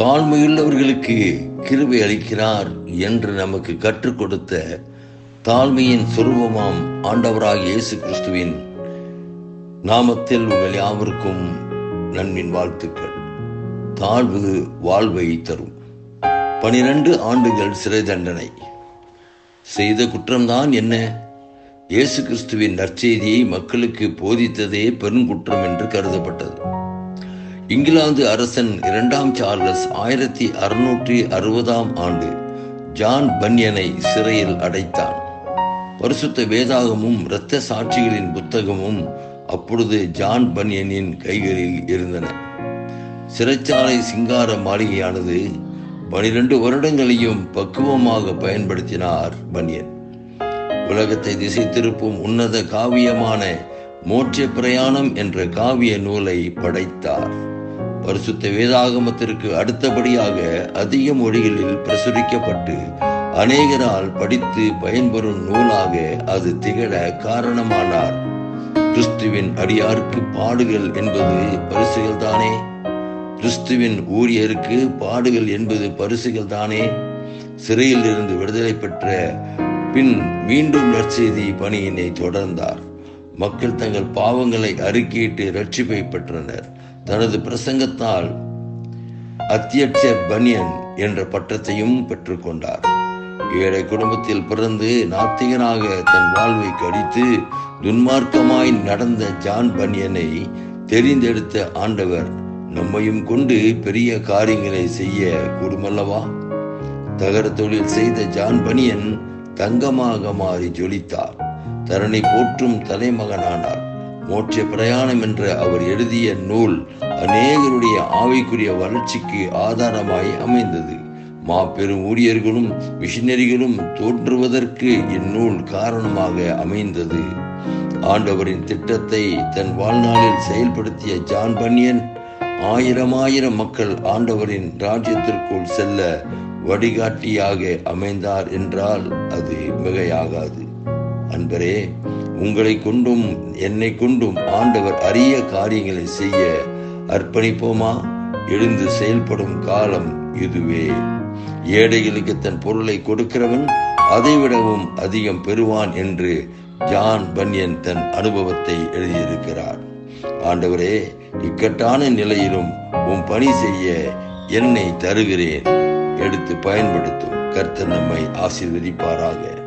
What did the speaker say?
தாழ்மையுள்ளவர்களுக்கு கிருபை அளிக்கிறார் என்று நமக்கு கற்றுக் கொடுத்த தாழ்மையின் சுரூபமாம் ஆண்டவராக இயேசு கிறிஸ்துவின் நாமத்தில் உங்கள் யாவருக்கும் நன்மின் வாழ்த்துக்கள். தாழ்வு வாழ்வை தரும். பனிரெண்டு ஆண்டுகள் சிறை தண்டனை. செய்த குற்றம்தான் என்ன? இயேசு கிறிஸ்துவின் நற்செய்தியை மக்களுக்கு போதித்ததே பெருங்குற்றம் என்று கருதப்பட்டது. இங்கிலாந்து அரசன் இரண்டாம் சார்லஸ் ஆயிரத்தி அறுநூற்றி அறுபதாம் ஆண்டு ஜான் பன்யனை சிறையில் அடைத்தான். பரிசுத்த வேதாகமும் இரத்த சாட்சிகளின் புத்தகமும் அப்பொழுது ஜான் பன்யனின் கைகளில் இருந்தன. சிறைச்சாலை சிங்கார மாளிகையானது பனிரெண்டு வருடங்களையும் பக்குவமாக பயன்படுத்தினார் பன்யன். உலகத்தை திசை திருப்பும் உன்னத காவியமான மோட்ச பிரயாணம் என்ற காவிய நூலை படைத்தார். பரிசுத்த வேதாகமத்திற்கு அடுத்தபடியாக அதிக மொழிகளில் பிரசுரிக்கப்பட்டு அநேகரால் படித்து பயன்பெறும் நூலாக அது திகழ காரணமானார். கிறிஸ்துவின் அடியாருக்கு பாடுகள் என்பது பரிசுகள் தானே கிறிஸ்துவின் ஊழியருக்கு பாடுகள் என்பது பரிசுகள் தானே சிறையில் இருந்து விடுதலை பெற்ற பின் மீண்டும் நற்செய்தி பணியினை தொடர்ந்தார். மக்கள் தங்கள் பாவங்களை அறிக்கையிட்டு ரட்சிப்பை பெற்றனர். தனது பிரசங்கத்தால் அத்தியட்ச பனியன் என்ற பட்டத்தையும் பெற்றுக்கொண்டார். ஏழை குடும்பத்தில் பிறந்து நாத்திகனாக தன் வாழ்வை கடித்து துன்மார்க்கமாய் நடந்த ஜான் பனியனை தெரிந்தெடுத்த ஆண்டவர் நம்மையும் கொண்டு பெரிய காரியங்களை செய்ய கூடுமல்லவா? தகர தொழில் செய்த ஜான் பனியன் தங்கமாக மாறி ஜொலித்தார். தரணி போற்றும் தலைமகனானார். மோட்ச பிரயாணம் என்ற அவர் எழுதிய நூல் அநேகருடைய ஆவைக்குரிய வளர்ச்சிக்கு ஆதாரமாய் அமைந்தது. மாபெரும் ஊழியர்களும் மிஷினரிகளும் தோன்றுவதற்கு இந்நூல் காரணமாக அமைந்தது. ஆண்டவரின் திட்டத்தை தன் வாழ்நாளில் செயல்படுத்திய ஜான் பன்யன் ஆயிரம் ஆயிரம் மக்கள் ஆண்டவரின் ராஜ்யத்திற்குள் செல்ல வழிகாட்டியாக அமைந்தார் என்றால் அது மிகையாகாது. அன்பரே உங்களை கொண்டும் என்னை கொண்டும் ஆண்டவர் அரிய காரியங்களை செய்ய அர்ப்பணிப்போமா? எழுந்து செயல்படும் காலம் இதுவே. ஏழைகளுக்கு தன் பொருளை கொடுக்கிறவன் அதைவிடவும் அதிகம் பெறுவான் என்று ஜான் பன்யன் தன் அனுபவத்தை எழுதியிருக்கிறார். ஆண்டவரே இக்கட்டான நிலையிலும் உன் பணி செய்ய என்னை தருகிறேன் எடுத்து பயன்படுத்தும். கர்த்தர் நம்மை ஆசீர்வதிப்பாராக.